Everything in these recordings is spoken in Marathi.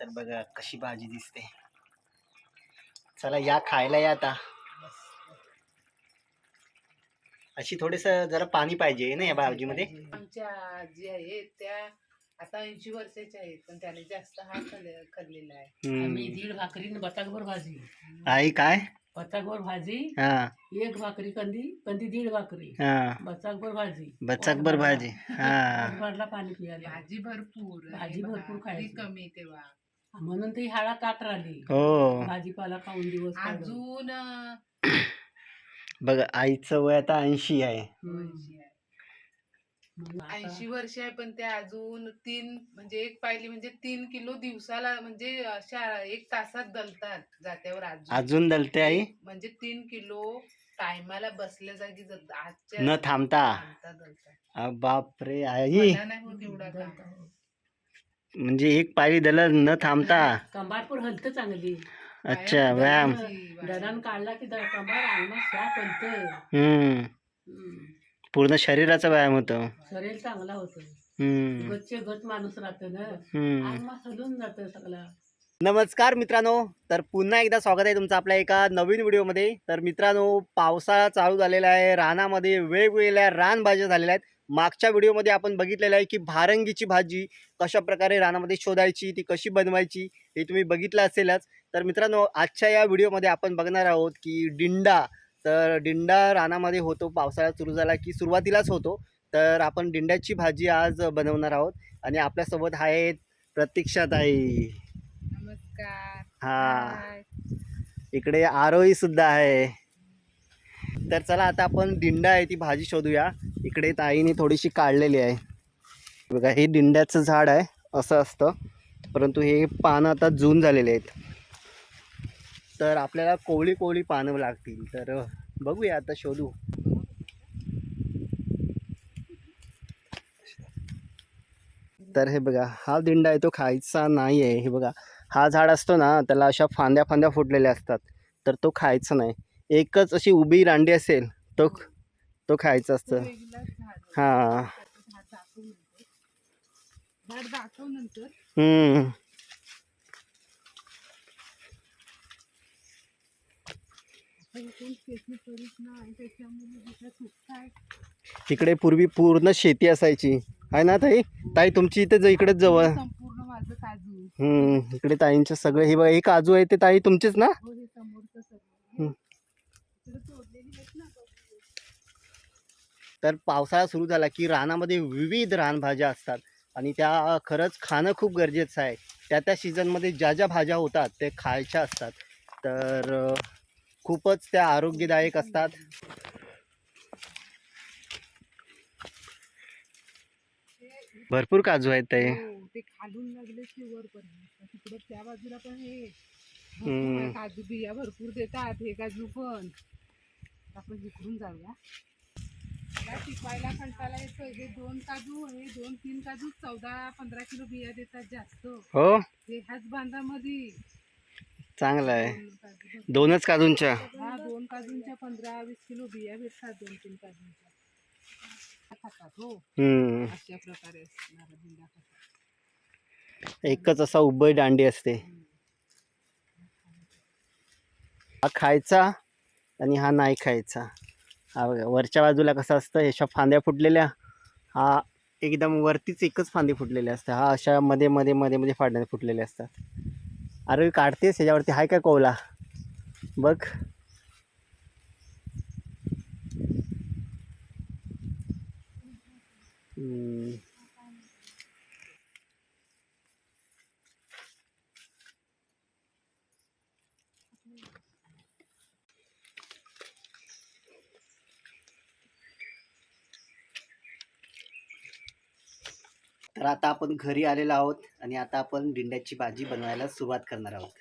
तर बघा कशी भाजी दिसते. चला या खायला या आता. अशी थोडेस जरा पाणी पाहिजे ना या भाजीमध्ये. आमच्या आजी आहेत त्या आता ऐंशी वर्षाच्या आहेत पण त्याने जास्त हा खाल्ले- खाल्लेला आहे. आम्ही. दीड भाकरी न बटाकभर भाजी. आई काय? बटाकभर भाजी हा. एक भाकरी कंदी कंदी दीड भाकरी. हा. बचाकभर भाजी. बचाकभर भाजी. हा. भरला पाणी पियाला. भाजी भरपूर आणि भाजी भरपूर खायची. कमी तेव्हा. म्हणून ती हाळा ताट राहिली हो भाजीपाला खाऊन दिवस काढून. अजून अं, बघ आईचं वय आता ऐंशी आहे हम्म. ऐंशी आहे. मग आता ऐंशी वर्ष आहे पण त्या अजून तीन म्हणजे एक पाहिली म्हणजे तीन किलो दिवसाला म्हणजे अशा एक तासात दलतात जात्यावर अजून अजून दलते आई म्हणजे तीन किलो टायमाला बसल्या जागी जर- आजच्या न थांबता थांबता दलतात. बापरे आई मला नाही होत एवढा काम. म्हणजे एक पायरी दल न थांबता. कंबारपूर हलत चांगली. अच्छा व्यायाम. दरान काढला की द- कंबार अंगणात हलत. हम्म. पूर्ण शरीराचा व्यायाम होतो. शरीर चांगला होतं. हम्म. गच्चे गच माणूस राहत ना. हम्म. अंगणात हलून जात सगळं. नमस्कार मित्रांनो तर पुन्हा एकदा स्वागत आहे तुमचं आपल्या एका नवीन व्हिडिओमध्ये. तर मित्रांनो पावसाळा चालू झालेला आहे. रानामध्ये वेगवेगळ्या रानभाज्या झालेल्या आहेत. मागच्या व्हिडिओमध्ये आपण बघितलेलं आहे की भारंगीची भाजी कशा प्रकारे रानामध्ये शोधायची ती कशी बनवायची हे तुम्ही बघितलं असेलच. तर मित्रांनो आजच्या या व्हिडिओमध्ये आपण बघणार आहोत की डिंडा. तर डिंडा रानामध्ये होतो पावसाळा सुरू झाला की सुरुवातीलाच होतो. तर आपण डिंड्याची भाजी आज बनवणार आहोत आणि आपल्यासोबत आहेत प्रतीक्षाताई नमस्कार. हा. इकडे आरोही सुद्धा आहे. तर चला आता आपण दिंडा आहे ती भाजी शोधूया. इकडे ताईने थोडीशी काढलेली आहे. बघा हे दिंड्याचं झाड आहे असं असतं. परंतु हे पानं आता जून झालेले आहेत. तर आपल्याला कोवळी कोवळी पानं लागतील. तर बघूया आता शोधू. तर हे बघा हा दिंडा आहे तो खायचा नाही आहे हे बघा हा झाड असतो ना त्याला अशा फांद्या फांद्या फुटलेल्या असतात. तर तो खायचा नाही. एकच अशी उभी रांडी असेल तो तो खायचा असतं. हां. हम्म. इकडे पूर्वी पूर्ण शेती असायची. आहे ना ताई? ताई तुमची इथे इकडेच जवळ. हम्म इकडे ताईंचे सगळे. हे बघा हे काजू आहे ते ताई तुमचेच ना हो हे समोरचं सगळं हम्म. इकडे तोडलेली आहेत ना तर पावसाळा सुरू झाला की रानामध्ये विविध रानभाज्या असतात. आणि त्या खरंच खाणं खूप गरजेचं आहे. त्या त्या सीझनमध्ये ज्या ज्या भाज्या होतात ते खायच्या असतात. तर खूपच त्या आरोग्यदायक असतात. भरपूर काजू आहेत ते. हो, ते खालून लागले की तिकडे त्या बाजूला पण हे भरपूर हम्म. आहे. काजू बिया भरपूर देतात हे काजू पण. आपण जिकडून जाऊया. मला टिपायला कंटाळा येतो हे दोन काजू हे दोन तीन काजू चौदा पंधरा किलो बिया देतात जास्त. हो? हे ह्याच बांधामध्ये. चांगलं आहे. दोनच काजूंच्या? हा दोन काजूंच्या पंधरा वीस किलो बिया भेटतात दोन तीन काजूंच्या. खातात हो. हम्म. अशा प्रकारे असणारा बिया खातात. एकच असा उभय दांडी असते. हा खायचा आणि हा नाही खायचा. वरच्या बाजूला कसं असतं ह्याच्या फांद्या फुटलेल्या हा एकदम वरतीच एकच फांदी फुटलेली असते. हा अशा मध्ये मध्ये मध्ये मध्ये फांद्या फुटलेल्या असतात. अरे काढतेस? ह्याच्यावरती हाय काय कोवला बघ. हम्म. तर आता आपण घरी आलेलो आहोत आणि आता आपण दिंड्याची भाजी बनवायला सुरुवात करणार आहोत.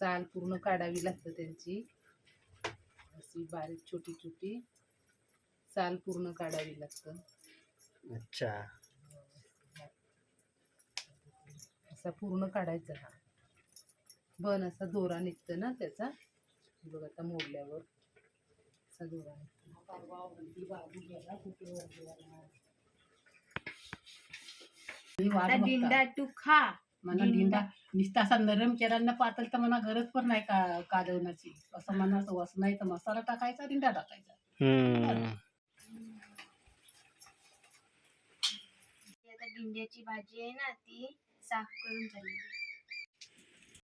चाल पूर्ण काढावी लागते त्यांची. अशी बारीक छोटी छोटी चाल पूर्ण काढावी लागतं. अच्छा. असा पूर्ण काढायचा हा. बन असा दोरा निघतो ना त्याचा. बघ आता मोडल्यावर. असा दोरा आता. दिंडा तू खा. मला दिंडा. नुसता असा नरम केरांना पातळ तर मला गरज पण नाही का कालवण्याची असं मनाचं वस नाही तर मसाला टाकायचा दिंडा टाकायचा. हम्म. ती आता दिंड्याची भाजी आहे ना ती. साफ करून झाली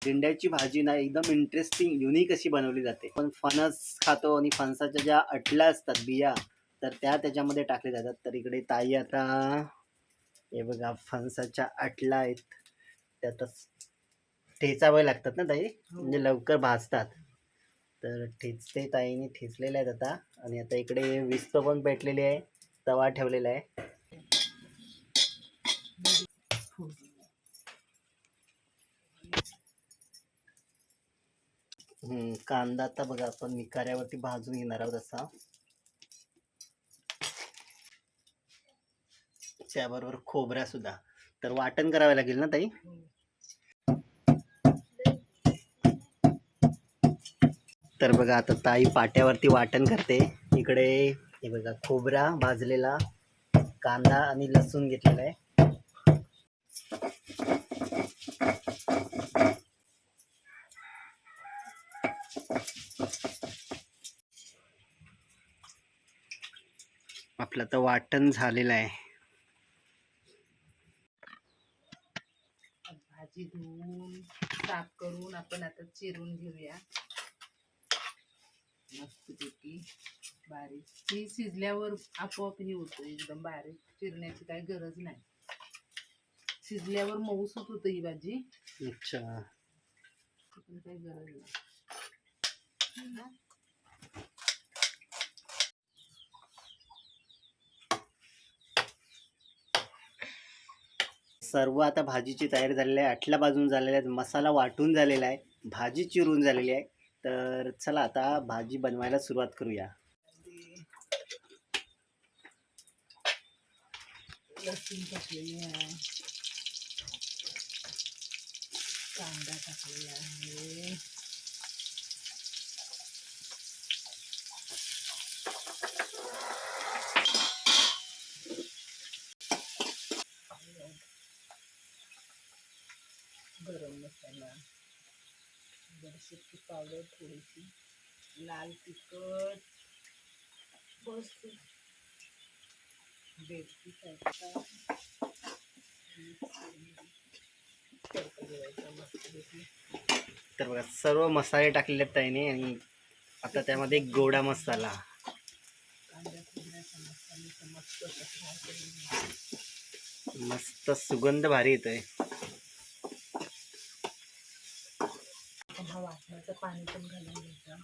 दिंड्याची भाजी ना एकदम इंटरेस्टिंग युनिक अशी बनवली जाते. पण फणस खातो आणि फणसाच्या ज्या अटल्या असतात बिया तर त्या त्याच्यामध्ये टाकल्या जातात. तर इकडे ताई आता हे बघा फणसाच्या अटला आहेत. त्यातच ठेचावे लागतात ना ताई? म्हणजे लवकर भाजतात. तर ठेचते ताईने ठेचलेले आहेत आता. आणि आता इकडे विस्त पण पेटलेली आहे तवा ठेवलेला आहे. कांदा आता बघा आपण निकाऱ्यावरती भाजून घेणार आहोत असा. त्याबरोबर खोबऱ्या सुद्धा. तर वाटण करावे लागेल ना ताई? तर बघा आता ताई पाट्यावरती वाटण करते. इकडे हे बघा खोबरा भाजलेला कांदा आणि लसूण घेतलेला आहे. आपलं तर वाटण झालेलं आहे. भाजी धुवून साफ करून आपण आता चिरून घेऊया. मस्तपैकी बारीक. ती शिजल्यावर आपोआप हे होतं एकदम बारीक चिरण्याची काही गरज नाही. शिजल्यावर मऊसूत होतं ही भाजी. अच्छा. काही गरज नाही. सर्व आता भाजीची तयारी झालेली आहे. आठला बाजून झालेल्या आहेत. मसाला वाटून झालेला आहे. भाजी चिरून झालेली आहे. तर चला आता भाजी बनवायला सुरुवात करूया. लसूण टाकलेली आहे. कांदा टाकलेला आहे गरम मसाला जराशी पावडर थोडीशी. लाल तिखट. बस. बेटी तर बघा सर्व मसाले टाकलेले आहेत ताईने आणि आता त्यामध्ये गोडा मसाला. मस्त सुगंध भारी येतोय. वाटणाचं पाणी पण घालून घ्यायचं.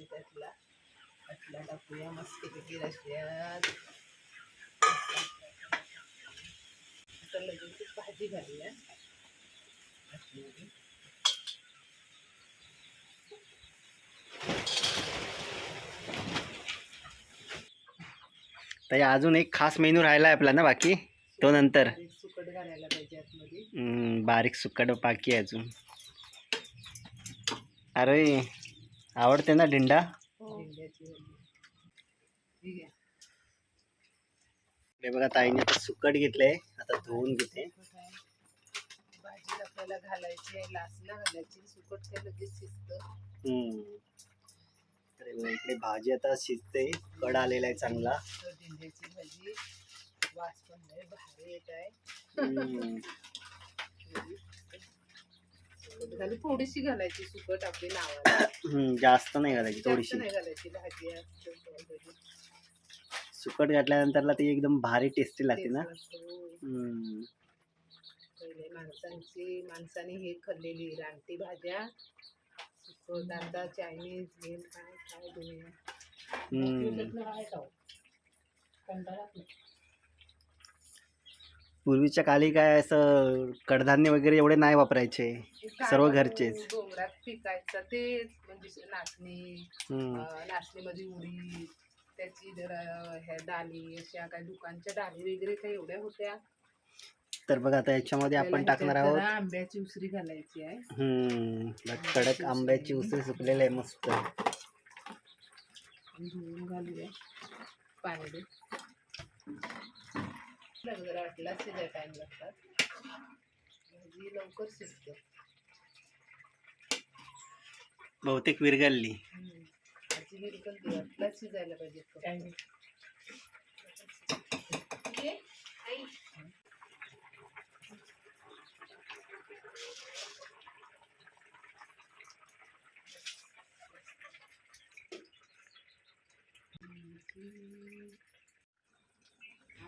त्यातला अटला टाकूया मस्तपैकी रश्यात आता लगेच भाजी घालूया. अजून एक खास मेनू राहिला आहे आपला ना बाकी? तो नंतर बारीक सुकट घालायला पाहिजे आतमध्ये हम्म, बारीक सुक्काट बाकी आहे अजून. अरे आवडते ना डिंडा? हे. बघा ताईने आता सुकट घेतलंय. आता धुवून घेते. भाजी आपल्याला घालायची आहे लासला घालायची सुकट काय लगेच शिजतं. हम्म. तर बघा, इकडे भाजी आता शिजते. कड आलेला आहे चांगला. तर भेंड्याची भाजी वास पण भारी येत आहे. घालू थोडीशी घालायची सुकट आपली नावाला हम्म, जास्त नाही घालायची जास्त थोडीशी नाही घालायची भाजी असते already. सुकट घातल्यानंतरला ती एकदम भारी टेस्टी लागते ना. हम्म. पहिले माणसांची माणसाने हे खाल्लेली रानटी भाज्या सुकट आता चायनीज हे काय काय दुनिया हम्म. हो? कंटाळा. पूर्वीच्या काली काय असं कडधान्य वगैरे एवढे नाही वापरायचे सर्व घरचेच. डोंगरात पिकायचं तेच म्हणजे नाचणी हम्म. नाचणीमध्ये त्याची जरा ह्या डाली अशा काय दुकानच्या डाली वगैरे काही एवढ्या होत्या. तर बघा आता याच्यामध्ये आपण टाकणार आहोत. जरा आंब्याची उसरी घालायची आहे. हम्म बघ, कडक आंब्याची उसळी सुकलेली आहे मस्त. आणि धुवून घालूया पाणी जरा वाटला शिजाय टाइम लागतात भाजी लवकर शिजते बहुतेक विरगळली भाजी बिलकुल वाटला शिजायला पाहिजे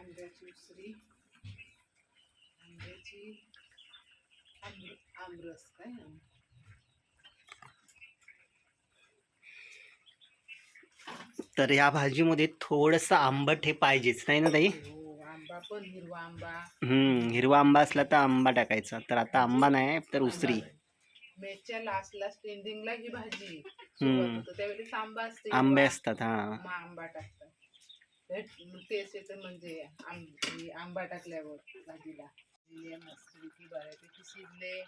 आंब्याची उसरी आंब्याची आंब आमरस काय? तर या भाजीमध्ये थोडंसं आंबट हे पाहिजेच नाही ना ताई? हो आंबा पण हिरवा आंबा. हम्म हिरवा आंबा असला तर आंबा टाकायचा तर आता आंबा नाही तर उसरी. मेच्या ही भाजी. हम्म. सुरुवात होतं त्यावेळेस आंबा असते आंबे हिरवा. असतात हा. मग आंबा टाकतात. टेस्ट येतं म्हणजे आंब- ही आंबा टाकल्यावर भाजीला. मस्तपैकी बऱ्यापैकी शिजले.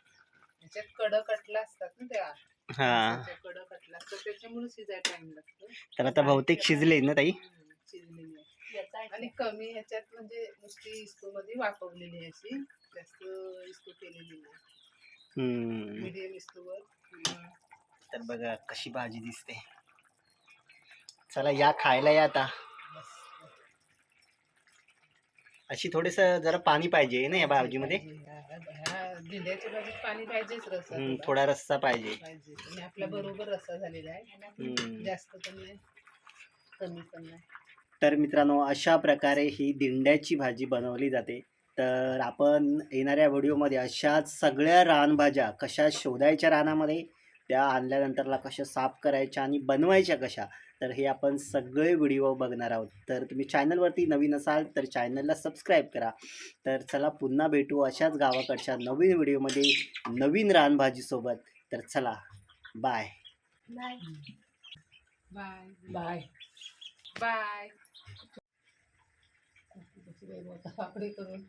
त्याच्यात कडक अटला असतात ना त्या. कडक अटला असतात. त्याच्यामुळे शिजायला टाइम लागतो. तर आता बहुतेक शिजले ना ताई? शिजलेली. आणि कमी ह्याच्यात म्हणजे नुसती इस्को मध्ये वापरलेली अशी. जास्त इस्को केलेली नाही. मीडियम इस्कोवर तर बघा कशी भाजी दिसते. चला या खायला या आता. अशी थोडेस जरा पाणी पाहिजे ना या भाजीमध्ये दिंड्याच्या भाजीत पाणी पाहिजेच रस्सा हम्म, थोडा. रस्सा पाहिजे. पाहिजे. आणि आपल्या बरोबर रस्सा झालेला आहे. हम्म. जास्त पण नाही कमी पण नाही. तर मित्रांनो अशा प्रकारे ही दिंड्याची भाजी बनवली जाते. तर आपण येणाऱ्या व्हिडिओमध्ये अशाच सगळ्या रानभाज्या कशा शोधायच्या रानामध्ये त्या आणल्यानंतरला कशा साफ करायच्या आणि बनवायच्या कशा तर हे आपण सगळे व्हिडिओ बघणार आहोत. तर तुम्ही चॅनलवरती नवीन असाल तर चॅनलला सबस्क्राईब करा. तर चला पुन्हा भेटू अशाच गावाकडच्या नवीन व्हिडिओमध्ये नवीन रानभाजीसोबत. तर चला bye. Bye. Bye. Bye. Bye. करून.